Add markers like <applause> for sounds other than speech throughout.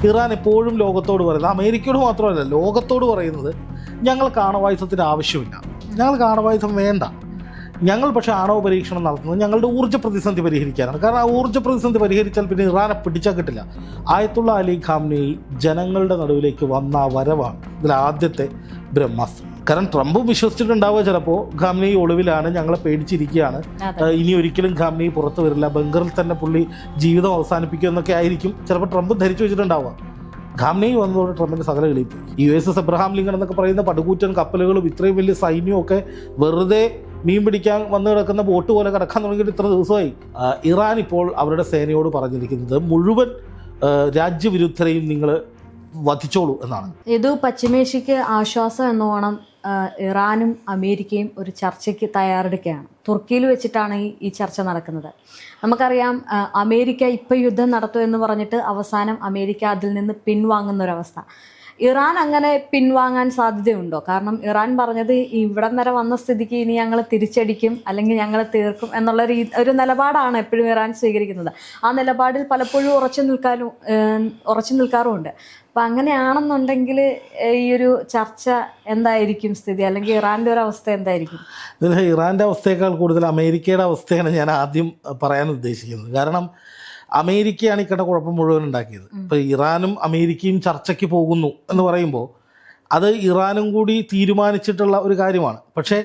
Iran എപ്പോഴും ലോകത്തോട് പറയുന്നത് അമേരിക്കയോട് മാത്രമല്ല ലോകത്തോട് പറയുന്നത് ഞങ്ങൾക്ക് ആണവായുധത്തിന് ആവശ്യമില്ല. ഞങ്ങൾക്ക് ആണവായുധം വേണ്ട. ഞങ്ങൾ പക്ഷേ ആണവ പരീക്ഷണം നടത്തുന്നത് ഞങ്ങളുടെ ഊർജ പ്രതിസന്ധി പരിഹരിക്കാനാണ്. കാരണം ആ ഊർജ പ്രതിസന്ധി പരിഹരിച്ചാൽ പിന്നെ ഇറാനെ പിടിച്ചാൽ കിട്ടില്ല. ആയത്തുള്ള അലി ഖാംനെയി ജനങ്ങളുടെ നടുവിലേക്ക് വന്ന ആ വരവാണ് ഇതിൽ ആദ്യത്തെ ബ്രഹ്മാസ്ത്രം. കാരണം ട്രംപും വിശ്വസിച്ചിട്ടുണ്ടാവുക ചിലപ്പോൾ ഖാമിനി ഒളിവിലാണ് ഞങ്ങളെ പേടിച്ചിരിക്കുകയാണ്. ഇനി ഒരിക്കലും ഖാമിനി പുറത്തു വരില്ല. ബംഗറിൽ തന്നെ പുള്ളി ജീവിതം അവസാനിപ്പിക്കുക എന്നൊക്കെ ആയിരിക്കും. ചിലപ്പോൾ ട്രംപ് ധരിച്ചു വെച്ചിട്ടുണ്ടാവുക. ഖാമിനി വന്നതോടെ ട്രംപിന്റെ സകല കളിപ്പ് U S S Abraham Lincoln എന്നൊക്കെ പറയുന്ന പടുകൂറ്റൻ കപ്പലുകളും ഇത്രയും വലിയ സൈന്യവും ഒക്കെ വെറുതെ മീൻ പിടിക്കാൻ വന്ന് കിടക്കുന്ന ബോട്ട് പോലെ കിടക്കാൻ തുടങ്ങിയിട്ട് ഇത്ര ദിവസമായി. ഇറാൻ ഇപ്പോൾ അവരുടെ സേനയോട് പറഞ്ഞിരിക്കുന്നത് മുഴുവൻ രാജ്യവിരുദ്ധരെയും നിങ്ങൾ വധിച്ചോളൂ എന്നാണ്. ഇത് പശ്ചിമേഷ്യക്ക് ആശ്വാസം എന്നോണം ഇറാനും അമേരിക്കയും ഒരു ചർച്ചയ്ക്ക് തയ്യാറെടുക്കുകയാണ്. തുർക്കിയിൽ വെച്ചിട്ടാണ് ഈ ചർച്ച നടക്കുന്നത്. നമുക്കറിയാം അമേരിക്ക ഇപ്പം യുദ്ധം നടത്തുമെന്ന് പറഞ്ഞിട്ട് അവസാനം അമേരിക്ക അതിൽ നിന്ന് പിൻവാങ്ങുന്ന ഒരവസ്ഥ. ഇറാൻ അങ്ങനെ പിൻവാങ്ങാൻ സാധ്യതയുണ്ടോ? കാരണം ഇറാൻ പറഞ്ഞത് ഇവിടം വരെ വന്ന സ്ഥിതിക്ക് ഇനി ഞങ്ങൾ തിരിച്ചടിക്കും അല്ലെങ്കിൽ ഞങ്ങൾ തീർക്കും എന്നുള്ള രീതി ഒരു നിലപാടാണ് എപ്പോഴും ഇറാൻ സ്വീകരിക്കുന്നത്. ആ നിലപാടിൽ പലപ്പോഴും ഉറച്ചു നിൽക്കാനും ഉറച്ചു നിൽക്കാറുമുണ്ട്. അപ്പം അങ്ങനെയാണെന്നുണ്ടെങ്കിൽ ഈ ഒരു ചർച്ച എന്തായിരിക്കും സ്ഥിതി? അല്ലെങ്കിൽ ഇറാന്റെ ഒരു അവസ്ഥ എന്തായിരിക്കും? ഇതിൽ ഇറാന്റെ അവസ്ഥയേക്കാൾ കൂടുതൽ അമേരിക്കയുടെ അവസ്ഥയാണ് ഞാൻ ആദ്യം പറയാൻ ഉദ്ദേശിക്കുന്നത്. കാരണം അമേരിക്കയാണ് ഇക്കട്ട കുഴപ്പം മുഴുവൻ ഉണ്ടാക്കിയത്. ഇപ്പൊ ഇറാനും അമേരിക്കയും ചർച്ചയ്ക്ക് പോകുന്നു എന്ന് പറയുമ്പോൾ അത് ഇറാനും കൂടി തീരുമാനിച്ചിട്ടുള്ള ഒരു കാര്യമാണ്. പക്ഷേ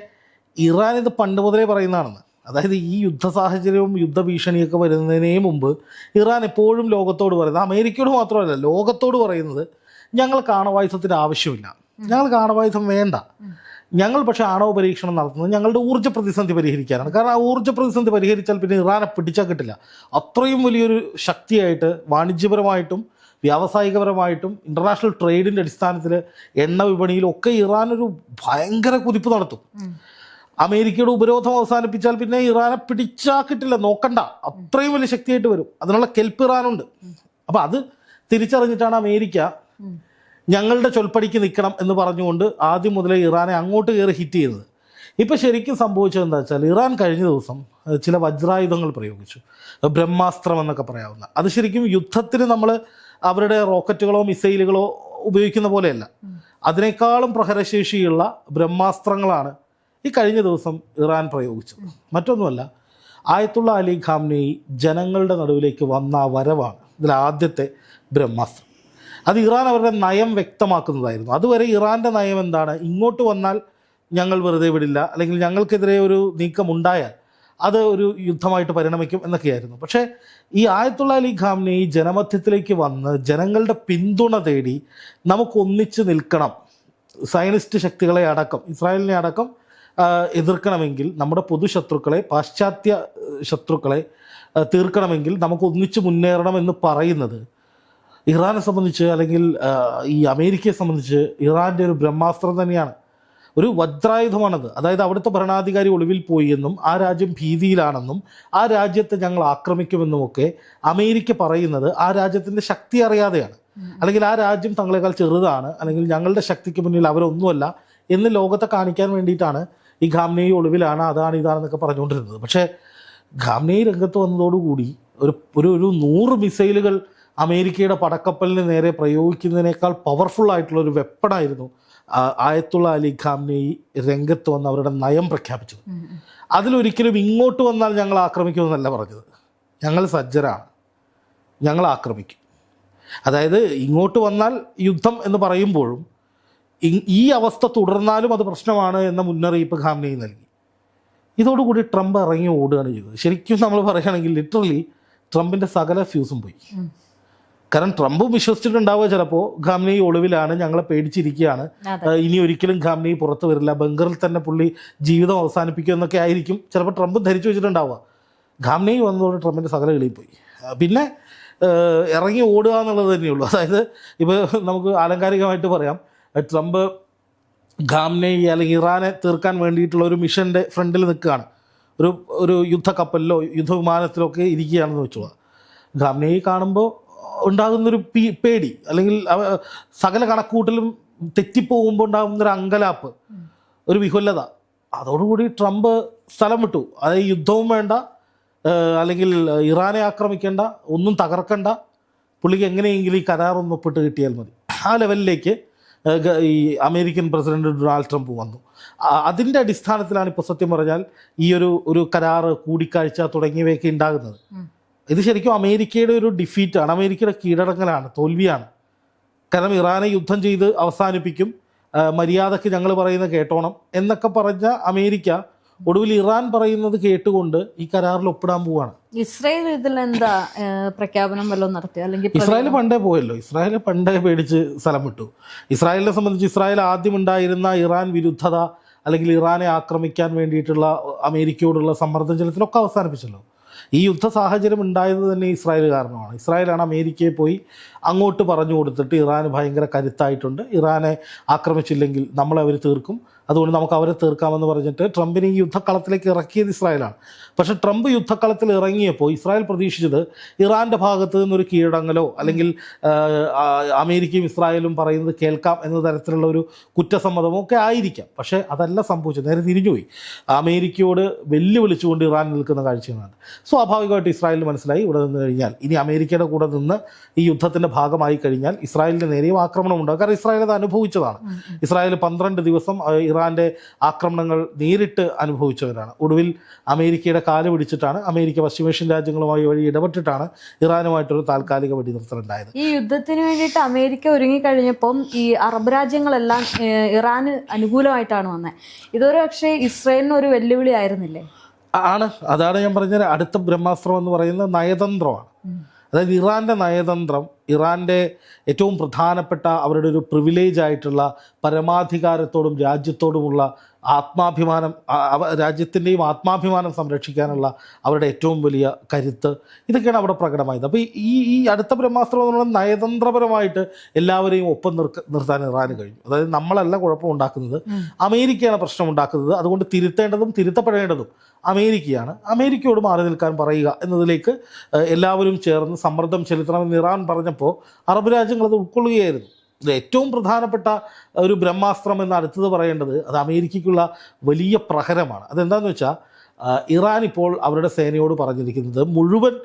ഇറാൻ ഇത് പണ്ട് മുതലേ പറയുന്നതാണെന്ന്. അതായത് ഈ യുദ്ധ സാഹചര്യവും യുദ്ധ ഭീഷണിയൊക്കെ വരുന്നതിനേ മുമ്പ് ഇറാൻ എപ്പോഴും ലോകത്തോട് പറയുന്നത് അമേരിക്കയോട് മാത്രമല്ല ലോകത്തോട് പറയുന്നത് ഞങ്ങൾക്ക് ആണവായുധത്തിന് ആവശ്യമില്ല. ഞങ്ങൾക്ക് ആണവായുധം വേണ്ട. ഞങ്ങൾ പക്ഷേ ആണവ പരീക്ഷണം നടത്തുന്നത് ഞങ്ങളുടെ ഊർജ പ്രതിസന്ധി പരിഹരിക്കാനാണ്. കാരണം ആ ഊർജ പ്രതിസന്ധി പരിഹരിച്ചാൽ പിന്നെ ഇറാനെ പിടിച്ചാൽ കിട്ടില്ല. അത്രയും വലിയൊരു ശക്തിയായിട്ട് വാണിജ്യപരമായിട്ടും വ്യാവസായികപരമായിട്ടും ഇന്റർനാഷണൽ ട്രേഡിന്റെ അടിസ്ഥാനത്തിൽ എണ്ണ വിപണിയിലൊക്കെ ഇറാൻ ഒരു ഭയങ്കര കുതിപ്പ് നടത്തും. അമേരിക്കയുടെ ഉപരോധം അവസാനിപ്പിച്ചാൽ പിന്നെ ഇറാനെ പിടിച്ചാൽ കിട്ടില്ല. നോക്കണ്ട. അത്രയും വലിയ ശക്തിയായിട്ട് വരും. അതിനുള്ള കെൽപ്പ് ഇറാനുണ്ട്. അപ്പം അത് തിരിച്ചറിഞ്ഞിട്ടാണ് അമേരിക്ക ഞങ്ങളുടെ ചൊൽപ്പടിക്ക് നിൽക്കണം എന്ന് പറഞ്ഞുകൊണ്ട് ആദ്യം മുതലേ ഇറാനെ അങ്ങോട്ട് കയറി ഹിറ്റ് ചെയ്തത്. ഇപ്പം ശരിക്കും സംഭവിച്ചത് എന്താ വെച്ചാൽ ഇറാൻ കഴിഞ്ഞ ദിവസം ചില വജ്രായുധങ്ങൾ പ്രയോഗിച്ചു. ബ്രഹ്മാസ്ത്രം എന്നൊക്കെ പറയാവുന്ന. അത് ശരിക്കും യുദ്ധത്തിന് നമ്മൾ അവരുടെ റോക്കറ്റുകളോ മിസൈലുകളോ ഉപയോഗിക്കുന്ന പോലെയല്ല. അതിനേക്കാളും പ്രഹരശേഷിയുള്ള ബ്രഹ്മാസ്ത്രങ്ങളാണ് ഈ കഴിഞ്ഞ ദിവസം ഇറാൻ പ്രയോഗിച്ചത്. മറ്റൊന്നുമല്ല ആയത്തുള്ള അലി ഖാംനെയി ജനങ്ങളുടെ നടുവിലേക്ക് വന്ന വരവാണ് ഇതിൽ ആദ്യത്തെ ബ്രഹ്മാസ്ത്രം. അത് ഇറാൻ അവരുടെ നയം വ്യക്തമാക്കുന്നതായിരുന്നു. അതുവരെ ഇറാന്റെ നയം എന്താണ്? ഇങ്ങോട്ട് വന്നാൽ ഞങ്ങൾ വെറുതെ വിടില്ല അല്ലെങ്കിൽ ഞങ്ങൾക്കെതിരെ ഒരു നീക്കം ഉണ്ടായാൽ അത് ഒരു യുദ്ധമായിട്ട് പരിണമിക്കും എന്നൊക്കെയായിരുന്നു. പക്ഷേ ഈ ആയത്തുള്ള അലി ഖാമിനെ ഈ ജനമധ്യത്തിലേക്ക് വന്ന് ജനങ്ങളുടെ പിന്തുണ തേടി നമുക്ക് ഒന്നിച്ച് നിൽക്കണം. സയനിസ്റ്റ് ശക്തികളെ അടക്കം ഇസ്രായേലിനെ അടക്കം എതിർക്കണമെങ്കിൽ നമ്മുടെ പൊതുശത്രുക്കളെ പാശ്ചാത്യ ശത്രുക്കളെ തീർക്കണമെങ്കിൽ നമുക്ക് ഒന്നിച്ച് മുന്നേറണം എന്ന് പറയുന്നത് ഇറാനെ സംബന്ധിച്ച് അല്ലെങ്കിൽ ഈ അമേരിക്കയെ സംബന്ധിച്ച് ഇറാന്റെ ഒരു ബ്രഹ്മാസ്ത്രം തന്നെയാണ്. ഒരു വജ്രായുധമാണത്. അതായത് അവിടുത്തെ ഭരണാധികാരി ഒളിവിൽ പോയി എന്നും ആ രാജ്യം ഭീതിയിലാണെന്നും ആ രാജ്യത്തെ ഞങ്ങൾ ആക്രമിക്കുമെന്നുമൊക്കെ അമേരിക്ക പറയുന്നത് ആ രാജ്യത്തിന്റെ ശക്തി അറിയാതെയാണ്. അല്ലെങ്കിൽ ആ രാജ്യം തങ്ങളെക്കാൾ ചെറുതാണ് അല്ലെങ്കിൽ ഞങ്ങളുടെ ശക്തിക്ക് മുന്നിൽ അവരൊന്നുമല്ല എന്ന് ലോകത്തെ കാണിക്കാൻ വേണ്ടിയിട്ടാണ് ഈ ഖാംനെയി ഒളിവിലാണ് അതാണ് ഇതാണെന്നൊക്കെ പറഞ്ഞുകൊണ്ടിരുന്നത്. പക്ഷേ ഖാംനെയി രംഗത്ത് വന്നതോടുകൂടി ഒരു ഒരു ഒരു നൂറ് മിസൈലുകൾ അമേരിക്കയുടെ പടക്കപ്പലിന് നേരെ പ്രയോഗിക്കുന്നതിനേക്കാൾ പവർഫുൾ ആയിട്ടുള്ള ഒരു വെപ്പണായിരുന്നു ആയത്തുള്ള അലി ഖാംനെയി രംഗത്ത് വന്ന് അവരുടെ നയം പ്രഖ്യാപിച്ചത്. അതിലൊരിക്കലും ഇങ്ങോട്ട് വന്നാൽ ഞങ്ങൾ ആക്രമിക്കുമെന്നല്ല പറഞ്ഞത്. ഞങ്ങൾ സജ്ജരാണ്. ഞങ്ങൾ ആക്രമിക്കും. അതായത് ഇങ്ങോട്ട് വന്നാൽ യുദ്ധം എന്ന് പറയുമ്പോഴും ഈ അവസ്ഥ തുടർന്നാലും അത് പ്രശ്നമാണ് എന്ന മുന്നറിയിപ്പ് ഖാമിനെ നൽകി. ഇതോടുകൂടി ട്രംപ് ഇറങ്ങി ഓടുകയാണ് ചെയ്തത്. ശരിക്കും നമ്മൾ പറയുകയാണെങ്കിൽ ലിറ്ററലി ട്രംപിന്റെ സകല ഫ്യൂസും പോയി. കാരണം ട്രംപും വിശ്വസിച്ചിട്ടുണ്ടാവുക ചിലപ്പോൾ ഖാംനി ഒളിവിലാണ് ഞങ്ങളെ പേടിച്ചിരിക്കുകയാണ്. ഇനി ഒരിക്കലും ഖാംനി പുറത്തു വരില്ല. ബംഗറിൽ തന്നെ പുള്ളി ജീവിതം അവസാനിപ്പിക്കും എന്നൊക്കെ ആയിരിക്കും. ചിലപ്പോൾ ട്രംപ് ധരിച്ചു വെച്ചിട്ടുണ്ടാവുക. ഖാംനി വന്നതോടെ ട്രംപിന്റെ സകല പോയി. ആ, പിന്നെ ഇറങ്ങി ഓടുക എന്നുള്ളത് തന്നെയുള്ളൂ അതായത് ഇപ്പോൾ നമുക്ക് ആലങ്കാരികമായിട്ട് പറയാം. ട്രംപ് ഖാംനെ അല്ലെങ്കിൽ ഇറാനെ തീർക്കാൻ വേണ്ടിയിട്ടുള്ള ഒരു മിഷന്റെ ഫ്രണ്ടിൽ നിൽക്കുകയാണ്. ഒരു ഒരു യുദ്ധക്കപ്പലിലോ യുദ്ധവിമാനത്തിലോ ഒക്കെ ഇരിക്കുകയാണെന്ന് വെച്ചോളാം. ഖാംനെയി കാണുമ്പോൾ ഉണ്ടാകുന്നൊരു പേടി. അല്ലെങ്കിൽ സകല കണക്കൂട്ടലും തെറ്റിപ്പോകുമ്പോൾ ഉണ്ടാകുന്നൊരു അങ്കലാപ്പ് ഒരു വിഹുലത. അതോടുകൂടി ട്രംപ് സ്ഥലം വിട്ടു. അതായത് യുദ്ധവും വേണ്ട അല്ലെങ്കിൽ ഇറാനെ ആക്രമിക്കേണ്ട ഒന്നും തകർക്കണ്ട. പുള്ളിക്ക് എങ്ങനെയെങ്കിലും ഈ കരാർ ഒന്ന് ഒപ്പിട്ട് കിട്ടിയാൽ മതി. ആ ലെവലിലേക്ക് ഈ അമേരിക്കൻ പ്രസിഡന്റ് ഡൊണാൾഡ് ട്രംപ് വന്നു. അതിന്റെ അടിസ്ഥാനത്തിലാണ് ഇപ്പോൾ സത്യം പറഞ്ഞാൽ ഈ ഒരു ഒരു കരാറ് കൂടിക്കാഴ്ച തുടങ്ങിയവയൊക്കെ ഉണ്ടാകുന്നത്. ഇത് ശരിക്കും അമേരിക്കയുടെ ഒരു ഡിഫീറ്റാണ് അമേരിക്കയുടെ കീഴടങ്ങലാണ് തോൽവിയാണ്. കാരണം ഇറാനെ യുദ്ധം ചെയ്ത് അവസാനിപ്പിക്കും. മര്യാദയ്ക്ക് ഞങ്ങൾ പറയുന്ന കേട്ടോണം. എന്നൊക്കെ പറഞ്ഞ അമേരിക്ക ഒടുവിൽ ഇറാൻ പറയുന്നത് കേട്ടുകൊണ്ട് ഈ കരാറിൽ ഒപ്പിടാൻ പോവാണ്. ഇസ്രായേൽ ഇതിൽ എന്താ പ്രഖ്യാപനം വല്ലതും നടത്തി അല്ലെങ്കിൽ ഇസ്രായേൽ പണ്ടേ പോയല്ലോ. ഇസ്രായേൽ പണ്ടേ പേടിച്ച് സ്ഥലം വിട്ടു ഇസ്രായേലിനെ സംബന്ധിച്ച് ഇസ്രായേൽ ആദ്യം ഉണ്ടായിരുന്ന ഇറാൻ വിരുദ്ധത അല്ലെങ്കിൽ ഇറാനെ ആക്രമിക്കാൻ വേണ്ടിയിട്ടുള്ള അമേരിക്കയോടുള്ള സമ്മർദ്ദം ചെലുത്തലൊക്കെ അവസാനിപ്പിച്ചല്ലോ. ഈ യുദ്ധ സാഹചര്യം ഉണ്ടായത് തന്നെ ഇസ്രായേൽ കാരണമാണ്. ഇസ്രായേലാണ് അമേരിക്കയെ പോയി അങ്ങോട്ട് പറഞ്ഞു കൊടുത്തിട്ട് ഇറാന് ഭയങ്കര കരുത്തായിട്ടുണ്ട്. ഇറാനെ ആക്രമിച്ചില്ലെങ്കിൽ നമ്മളെ അവർ തീർക്കും. അതുകൊണ്ട് നമുക്ക് അവരെ തീർക്കാമെന്ന് പറഞ്ഞിട്ട് ട്രംപിനെ ഈ യുദ്ധക്കളത്തിലേക്ക് ഇറക്കിയത് ഇസ്രായേലാണ്. പക്ഷെ ട്രംപ് യുദ്ധക്കളത്തിൽ ഇറങ്ങിയപ്പോൾ ഇസ്രായേൽ പ്രതീക്ഷിച്ചത് ഇറാന്റെ ഭാഗത്ത് നിന്നൊരു കീഴടങ്ങലോ അല്ലെങ്കിൽ അമേരിക്കയും ഇസ്രായേലും പറയുന്നത് കേൾക്കാം എന്ന തരത്തിലുള്ള ഒരു കുറ്റസമ്മതമോ ഒക്കെ ആയിരിക്കാം. പക്ഷേ അതല്ല സംഭവിച്ചത്. നേരെ തിരിഞ്ഞുപോയി. അമേരിക്കയോട് വെല്ലുവിളിച്ചുകൊണ്ട് ഇറാൻ നിൽക്കുന്ന കാഴ്ചയാണ് സ്വാഭാവികമായിട്ട് ഇസ്രായേലിന് മനസ്സിലായി ഇവിടെ നിന്ന് കഴിഞ്ഞാൽ. ഇനി അമേരിക്കയുടെ കൂടെ നിന്ന് ഈ യുദ്ധത്തിന്റെ ഭാഗമായി കഴിഞ്ഞാൽ ഇസ്രായേലിന് നേരെയും ആക്രമണം ഉണ്ടാകും. കാരണം ഇസ്രായേൽ അത് അനുഭവിച്ചതാണ്. ഇസ്രായേൽ പന്ത്രണ്ട് ദിവസം ആ, ഇറാന്റെ ആക്രമണങ്ങൾ നേരിട്ട് അനുഭവിച്ചവരാണ്. ഒടുവിൽ അമേരിക്കയുടെ കാൽ പിടിച്ചിട്ടാണ് അമേരിക്ക പശ്ചിമേഷ്യൻ രാജ്യങ്ങളുമായി വഴി ഇടപെട്ടിട്ടാണ് ഇറാനുമായിട്ടൊരു താൽക്കാലിക വെടിനിർത്തലുണ്ടായത്. ഈ യുദ്ധത്തിന് വേണ്ടിയിട്ട് അമേരിക്ക ഒരുങ്ങിക്കഴിഞ്ഞപ്പം ഈ അറബ് രാജ്യങ്ങളെല്ലാം ഇറാന് അനുകൂലമായിട്ടാണ് വന്നത് ഇതൊരു പക്ഷേ ഇസ്രയേലിന് ഒരു വെല്ലുവിളി ആയിരുന്നില്ലേ? ആണ്. അതാണ് ഞാൻ പറഞ്ഞത്. അടുത്ത ബ്രഹ്മാസ്ത്രം എന്ന് പറയുന്നത് നയതന്ത്രമാണ്. അതായത് ഇറാന്റെ നയതന്ത്രം ഇറാന്റെ ഏറ്റവും പ്രധാനപ്പെട്ട അവരുടെ ഒരു പ്രിവിലേജ് ആയിട്ടുള്ള പരമാധികാരത്തോടും രാജ്യത്തോടുമുള്ള ആത്മാഭിമാനം രാജ്യത്തിന്റെയും ആത്മാഭിമാനം സംരക്ഷിക്കാനുള്ള അവരുടെ ഏറ്റവും വലിയ കരുത്ത്. ഇതൊക്കെയാണ് അവിടെ പ്രകടമായത്. അപ്പോൾ ഈ ഈ അടുത്ത ബ്രഹ്മാസ്ത്രം എന്ന് പറയുന്നത് നയതന്ത്രപരമായിട്ട് എല്ലാവരെയും ഒപ്പം നിർക്ക നിർത്താൻ ഇറാന് കഴിഞ്ഞു. അതായത് നമ്മളല്ല കുഴപ്പമുണ്ടാക്കുന്നത് അമേരിക്കയാണ് പ്രശ്നം ഉണ്ടാക്കുന്നത്. അതുകൊണ്ട് തിരുത്തേണ്ടതും തിരുത്തപ്പെടേണ്ടതും അമേരിക്കയാണ്. അമേരിക്കയോട് മാറി നിൽക്കാൻ പറയുക എന്നതിലേക്ക് എല്ലാവരും ചേർന്ന് സമ്മർദ്ദം ചെലുത്തണമെന്ന് ഇറാൻ പറഞ്ഞപ്പോൾ അറബ് രാജ്യങ്ങൾ അത് ഉൾക്കൊള്ളുകയായിരുന്നു. ഏറ്റവും പ്രധാനപ്പെട്ട ഒരു ബ്രഹ്മാസ്ത്രം എന്ന് അടുത്തത് പറയേണ്ടത് അത് അമേരിക്കയ്ക്കുള്ള വലിയ പ്രഹരമാണ്. അതെന്താണെന്ന് വെച്ചാൽ ഇറാൻ ഇപ്പോൾ അവരുടെ സേനയോട് പറഞ്ഞിരിക്കുന്നത് മുഴുവൻ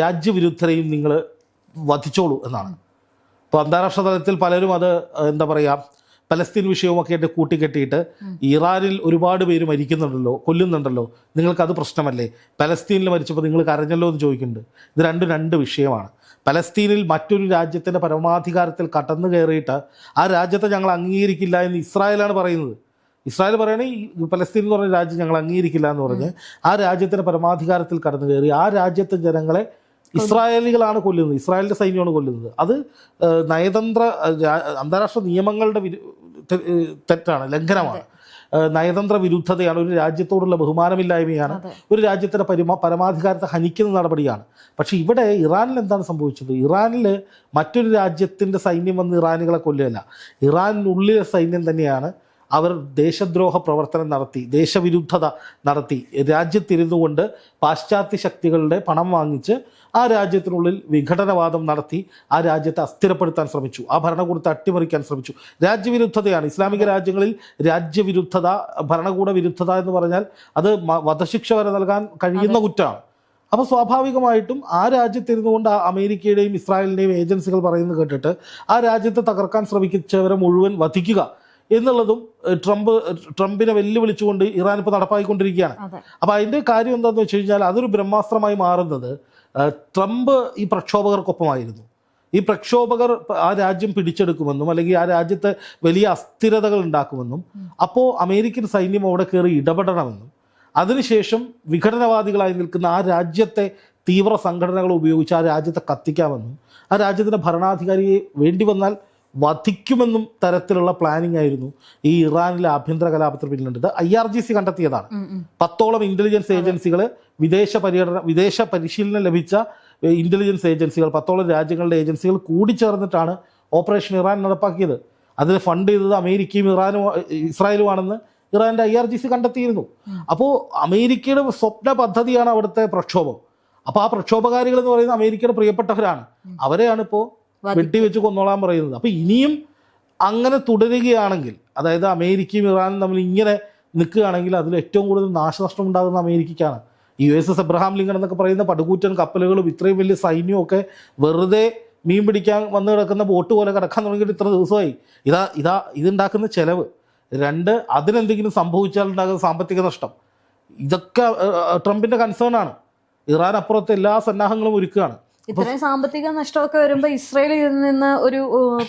രാജ്യവിരുദ്ധരെയും നിങ്ങൾ വധിച്ചോളൂ എന്നാണ്. ഇപ്പോൾ അന്താരാഷ്ട്ര തലത്തിൽ പലരും അത് എന്താ പറയുക പലസ്തീൻ വിഷയവുമൊക്കെ ആയിട്ട് കൂട്ടിക്കെട്ടിയിട്ട് ഇറാനിൽ ഒരുപാട് പേര് മരിക്കുന്നുണ്ടല്ലോ കൊല്ലുന്നുണ്ടല്ലോ. നിങ്ങൾക്കത് പ്രശ്നമല്ലേ? പലസ്തീനിൽ മരിച്ചപ്പോൾ നിങ്ങൾ കരഞ്ഞല്ലോ എന്ന് ചോദിക്കുന്നുണ്ട്. ഇത് രണ്ടും രണ്ട് വിഷയമാണ്. പലസ്തീനിൽ മറ്റൊരു രാജ്യത്തിന്റെ പരമാധികാരത്തിൽ കടന്നു കയറിയിട്ട് ആ രാജ്യത്തെ ഞങ്ങൾ അംഗീകരിക്കില്ല എന്ന് ഇസ്രായേലാണ് പറയുന്നത്. ഇസ്രായേൽ ഈ പലസ്തീൻ എന്ന് പറഞ്ഞ രാജ്യം ഞങ്ങൾ അംഗീകരിക്കില്ല എന്ന് പറഞ്ഞ് ആ രാജ്യത്തിന്റെ പരമാധികാരത്തിൽ കടന്നു കയറി ആ രാജ്യത്തെ ജനങ്ങളെ ഇസ്രായേലികളാണ് കൊല്ലുന്നത്. ഇസ്രായേലിന്റെ സൈന്യമാണ് കൊല്ലുന്നത്. അത് നയതന്ത്ര അന്താരാഷ്ട്ര നിയമങ്ങളുടെ തെറ്റാണ് ലംഘനമാണ്. നയതന്ത്ര വിരുദ്ധതയാണ് ഒരു രാജ്യത്തോടുള്ള ബഹുമാനമില്ലായ്മയാണ് ഒരു രാജ്യത്തിന്റെ പരിമ പരമാധികാരത്തെ ഹനിക്കുന്ന നടപടിയാണ്. പക്ഷേ ഇവിടെ ഇറാനിൽ എന്താണ് സംഭവിച്ചത്? ഇറാനിൽ മറ്റൊരു രാജ്യത്തിന്റെ സൈന്യം വന്ന് ഇറാനികളെ കൊല്ലുകയല്ല. ഇറാനിനുള്ളിലെ സൈന്യം തന്നെയാണ് അവർ ദേശദ്രോഹ പ്രവർത്തനം നടത്തി ദേശവിരുദ്ധത നടത്തി. രാജ്യത്തിരുന്നു കൊണ്ട് പാശ്ചാത്യ ശക്തികളുടെ പണം വാങ്ങിച്ച് ആ രാജ്യത്തിനുള്ളിൽ വിഘടനവാദം നടത്തി ആ രാജ്യത്തെ അസ്ഥിരപ്പെടുത്താൻ ശ്രമിച്ചു ആ ഭരണകൂടത്തെ അട്ടിമറിക്കാൻ ശ്രമിച്ചു. രാജ്യവിരുദ്ധതയാണ്. ഇസ്ലാമിക രാജ്യങ്ങളിൽ രാജ്യവിരുദ്ധത ഭരണകൂട വിരുദ്ധത എന്ന് പറഞ്ഞാൽ അത് വധശിക്ഷ വരെ നൽകാൻ കഴിയുന്ന കുറ്റമാണ് അപ്പോൾ സ്വാഭാവികമായിട്ടും ആ രാജ്യത്തിരുന്നു കൊണ്ട് ആ അമേരിക്കയുടെയും ഇസ്രായേലിന്റെയും ഏജൻസികൾ പറയുന്നത് കേട്ടിട്ട് ആ രാജ്യത്തെ തകർക്കാൻ ശ്രമിച്ചവരെ മുഴുവൻ വധിക്കുക. എന്നുള്ളതും ട്രംപ് ട്രംപിനെ വെല്ലുവിളിച്ചുകൊണ്ട് ഇറാൻ ഇപ്പോൾ നടപ്പാക്കിക്കൊണ്ടിരിക്കുകയാണ്. അപ്പോൾ അതിന്റെ കാര്യം എന്താണെന്ന് വെച്ച് കഴിഞ്ഞാൽ അതൊരു ബ്രഹ്മാസ്ത്രമായി മാറുന്നത് ട്രംപ് ഈ പ്രക്ഷോഭകർക്കൊപ്പമായിരുന്നു. ഈ പ്രക്ഷോഭകർ ആ രാജ്യം പിടിച്ചെടുക്കുമെന്നും അല്ലെങ്കിൽ ആ രാജ്യത്തെ വലിയ അസ്ഥിരതകൾ ഉണ്ടാക്കുമെന്നും അപ്പോൾ അമേരിക്കൻ സൈന്യം അവിടെ കയറി ഇടപെടണമെന്നും അതിനുശേഷം വിഘടനവാദികളായി നിൽക്കുന്ന ആ രാജ്യത്തെ തീവ്ര സംഘടനകൾ ഉപയോഗിച്ച് ആ രാജ്യത്തെ കത്തിക്കാമെന്നും ആ രാജ്യത്തിന്റെ ഭരണാധികാരിയെ വേണ്ടി വന്നാൽ വധിക്കുമെന്നും തരത്തിലുള്ള പ്ലാനിംഗ് ആയിരുന്നു ഈ ഇറാനിലെ ആഭ്യന്തര കലാപത്തിന് പിന്നിലുണ്ട് ഐ ആർ ജി സി കണ്ടെത്തിയതാണ്. പത്തോളം ഇന്റലിജൻസ് ഏജൻസികൾ വിദേശ പര്യടന വിദേശ പരിശീലനം ലഭിച്ച ഇന്റലിജൻസ് ഏജൻസികൾ പത്തോളം രാജ്യങ്ങളുടെ ഏജൻസികൾ കൂടി ചേർന്നിട്ടാണ് ഓപ്പറേഷൻ ഇറാൻ നടപ്പാക്കിയത്. അതിന് ഫണ്ട് ചെയ്തത് അമേരിക്കയും ഇറാനും ഇസ്രായേലുമാണെന്ന് ഇറാന്റെ ഐ ആർ ജി സി കണ്ടെത്തിയിരുന്നു. അപ്പോൾ അമേരിക്കയുടെ സ്വപ്ന പദ്ധതിയാണ് അവിടുത്തെ പ്രക്ഷോഭം. അപ്പോൾ ആ പ്രക്ഷോഭകാരികൾ എന്ന് പറയുന്നത് അമേരിക്കയുടെ പ്രിയപ്പെട്ടവരാണ്. അവരെയാണ് ഇപ്പോൾ വെട്ടിവെച്ച് കൊന്നോളാൻ പറയുന്നത്. അപ്പോൾ ഇനിയും അങ്ങനെ തുടരുകയാണെങ്കിൽ അതായത് അമേരിക്കയും ഇറാനും തമ്മിൽ ഇങ്ങനെ നിൽക്കുകയാണെങ്കിൽ അതിൽ ഏറ്റവും കൂടുതൽ നാശനഷ്ടം ഉണ്ടാകുന്ന അമേരിക്കയ്ക്കാണ്. U S S Abraham Lincoln എന്നൊക്കെ പറയുന്ന പടുകൂറ്റൻ കപ്പലുകളും ഇത്രയും വലിയ സൈന്യവും ഒക്കെ വെറുതെ മീൻ പിടിക്കാൻ വന്ന് കിടക്കുന്ന ബോട്ട് പോലെ കിടക്കാൻ തുടങ്ങിയിട്ട് ഇത്ര ദിവസമായി. ഇതാ ഇതാ ഇതുണ്ടാക്കുന്ന ചെലവ്. രണ്ട് അതിനെന്തെങ്കിലും സംഭവിച്ചാൽ ഉണ്ടാകുന്ന സാമ്പത്തിക നഷ്ടം. ഇതൊക്കെ ട്രംപിന്റെ കൺസേൺ ആണ്. ഇറാൻ അപ്പുറത്തെ എല്ലാ സന്നാഹങ്ങളും ഒരുക്കുകയാണ്. ഇത്രയും സാമ്പത്തിക നഷ്ടമൊക്കെ വരുമ്പോൾ ഇസ്രായേൽ ഇതിൽ നിന്ന് ഒരു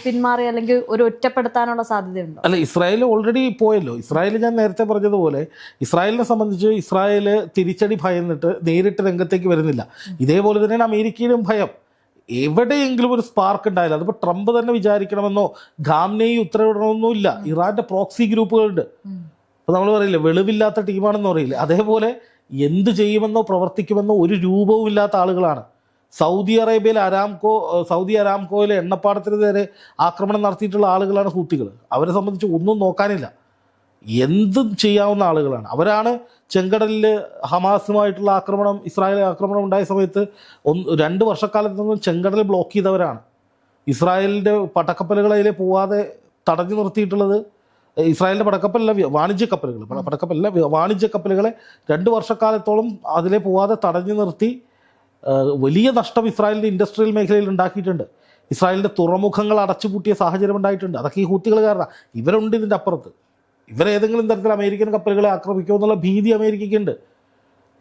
പിന്മാറി അല്ലെങ്കിൽ ഒരു ഒറ്റപ്പെടുത്താനുള്ള സാധ്യതയുണ്ടോ? അല്ല ഇസ്രായേൽ ഓൾറെഡി പോയല്ലോ. ഇസ്രായേൽ ഞാൻ നേരത്തെ പറഞ്ഞതുപോലെ ഇസ്രായേലിനെ സംബന്ധിച്ച് ഇസ്രായേൽ തിരിച്ചടി ഭയന്നിട്ട് നേരിട്ട് രംഗത്തേക്ക് വരുന്നില്ല. ഇതേപോലെ തന്നെയാണ് അമേരിക്കയിലും ഭയം. എവിടെയെങ്കിലും ഒരു സ്പാർക്ക് ഉണ്ടായില്ല അതിപ്പോൾ ട്രംപ് തന്നെ വിചാരിക്കണമെന്നോ ഖാംനെയും ഉത്തരവിടണമെന്നോ ഇല്ല. ഇറാന്റെ പ്രോക്സി ഗ്രൂപ്പുകളുണ്ട്. അപ്പൊ അപ്പോൾ നമ്മൾ പറയില്ലേ വെളിവില്ലാത്ത ടീമാണെന്ന് പറയില്ലേ. അതേപോലെ എന്ത് ചെയ്യുമെന്നോ പ്രവർത്തിക്കുമെന്നോ ഒരു രൂപവും ഇല്ലാത്ത ആളുകളാണ്. സൗദി അറേബ്യയിൽ അരാംകോ സൗദി അരാംകോയിലെ എണ്ണപ്പാടത്തിന് നേരെ ആക്രമണം നടത്തിയിട്ടുള്ള ആളുകളാണ് ഹൂത്തികൾ. അവരെ സംബന്ധിച്ച് ഒന്നും നോക്കാനില്ല. എന്തും ചെയ്യാവുന്ന ആളുകളാണ്. അവരാണ് ചെങ്കടലിൽ ഹമാസുമായിട്ടുള്ള ആക്രമണം ഇസ്രായേൽ ആക്രമണം ഉണ്ടായ സമയത്ത് ഒന്ന് രണ്ട് വർഷക്കാലത്തൊന്നും ചെങ്കടൽ ബ്ലോക്ക് ചെയ്തവരാണ്. ഇസ്രായേലിന്റെ പടക്കപ്പലുകളതിലെ പോവാതെ തടഞ്ഞു നിർത്തിയിട്ടുള്ളത് ഇസ്രായേലിന്റെ പടക്കപ്പലല്ല വാണിജ്യ കപ്പലുകൾ. പട- പടക്കപ്പലല്ല വാണിജ്യ കപ്പലുകളെ രണ്ട് വർഷക്കാലത്തോളം അതിലെ പോവാതെ തടഞ്ഞു നിർത്തി വലിയ നഷ്ടം ഇസ്രായേലിന്റെ ഇൻഡസ്ട്രിയൽ മേഖലയിൽ ഉണ്ടാക്കിയിട്ടുണ്ട്. ഇസ്രായേലിന്റെ തുറമുഖങ്ങൾ അടച്ചുപൂട്ടിയ സാഹചര്യം ഉണ്ടായിട്ടുണ്ട്. അതൊക്കെ ഈ ഹൂത്തികൾ കാരണം ഇവരുണ്ട് ഇതിന്റെ അപ്പുറത്ത്. ഇവരേതെങ്കിലും തരത്തിൽ അമേരിക്കൻ കപ്പലുകളെ ആക്രമിക്കുമോ എന്നുള്ള ഭീതി അമേരിക്കയ്ക്കുണ്ട്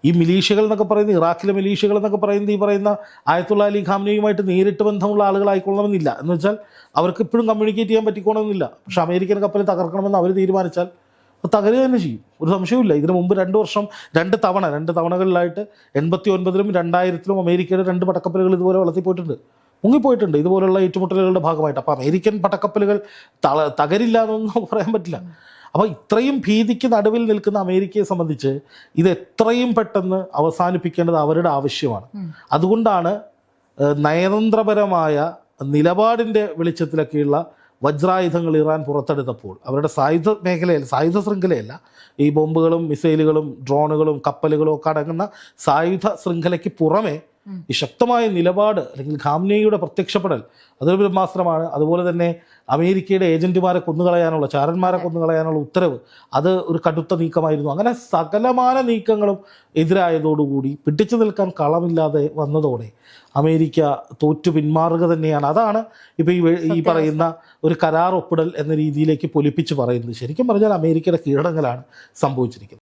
ഈ മിലീഷ്യകൾ എന്നൊക്കെ പറയുന്ന ഇറാഖിലെ മിലീഷ്യകൾ എന്നൊക്കെ പറയുന്നത് ഈ പറയുന്ന ആയത്തുള്ള അലി ഖാംനയുമായിട്ട് നേരിട്ട് ബന്ധമുള്ള ആളുകളായിക്കൊള്ളണമെന്നില്ല എന്ന് വെച്ചാൽ അവർക്ക് ഇപ്പോഴും കമ്മ്യൂണിക്കേറ്റ് ചെയ്യാൻ പറ്റിക്കോണമെന്നില്ല. പക്ഷെ അമേരിക്കൻ കപ്പൽ തകർക്കണമെന്ന് അവർ തീരുമാനിച്ചാൽ തകരുക തന്നെ ചെയ്യും. ഒരു സംശയവുമില്ല. ഇതിനു മുമ്പ് രണ്ട് വർഷം രണ്ട് തവണ രണ്ട് തവണകളിലായിട്ട് എൺപത്തി ഒൻപതിലും രണ്ടായിരത്തിലും അമേരിക്കയുടെ രണ്ട് പടക്കപ്പലുകൾ ഇതുപോലെ വളർത്തിപ്പോയിട്ടുണ്ട് പോയിട്ടുണ്ട്. മുങ്ങിപ്പോയിട്ടുണ്ട്. ഇതുപോലുള്ള ഏറ്റുമുട്ടലുകളുടെ ഭാഗമായിട്ട്. അപ്പോൾ അമേരിക്കൻ പടക്കപ്പലുകൾ തള തകരില്ല എന്നൊന്നും <laughs> പറയാൻ പറ്റില്ല. അപ്പോൾ ഇത്രയും ഭീതിക്ക് നടുവിൽ നിൽക്കുന്ന അമേരിക്കയെ സംബന്ധിച്ച് ഇത് എത്രയും പെട്ടെന്ന് അവസാനിപ്പിക്കേണ്ടത് അവരുടെ ആവശ്യമാണ്. അതുകൊണ്ടാണ് നയതന്ത്രപരമായ നിലപാടിന്റെ വെളിച്ചത്തിലൊക്കെയുള്ള വജ്രായുധങ്ങൾ ഇറാൻ പുറത്തെടുത്തപ്പോൾ അവരുടെ സായുധ മേഖലയിൽ സായുധ ശൃംഖലയല്ല ഈ ബോംബുകളും മിസൈലുകളും ഡ്രോണുകളും കപ്പലുകളും ഒക്കെ അടങ്ങുന്ന സായുധ ശൃംഖലയ്ക്ക് പുറമെ. ഈ ശക്തമായ നിലപാട് അല്ലെങ്കിൽ ഖാംനയുടെ പ്രത്യക്ഷപ്പെടൽ അതൊരു ബ്രഹ്മാസ്ത്രമാണ് അതുപോലെ തന്നെ അമേരിക്കയുടെ ഏജന്റുമാരെ കൊന്നുകളയാനുള്ള ചാരന്മാരെ കൊന്നുകളയാനുള്ള ഉത്തരവ് അത് ഒരു കടുത്ത നീക്കമായിരുന്നു. അങ്ങനെ സകലമാന നീക്കങ്ങളും എതിരായതോടുകൂടി പിടിച്ചു നിൽക്കാൻ കളമില്ലാതെ വന്നതോടെ അമേരിക്ക തോറ്റു പിന്മാറുക തന്നെയാണ്. അതാണ് ഇപ്പോൾ ഈ ഈ പറയുന്ന ഒരു കരാർ ഒപ്പിടൽ എന്ന രീതിയിലേക്ക് പൊലിപ്പിച്ച് പറയുന്നത്. ശരിക്കും പറഞ്ഞാൽ അമേരിക്കയുടെ കീഴടങ്ങലാണ് സംഭവിച്ചിരിക്കുന്നത്.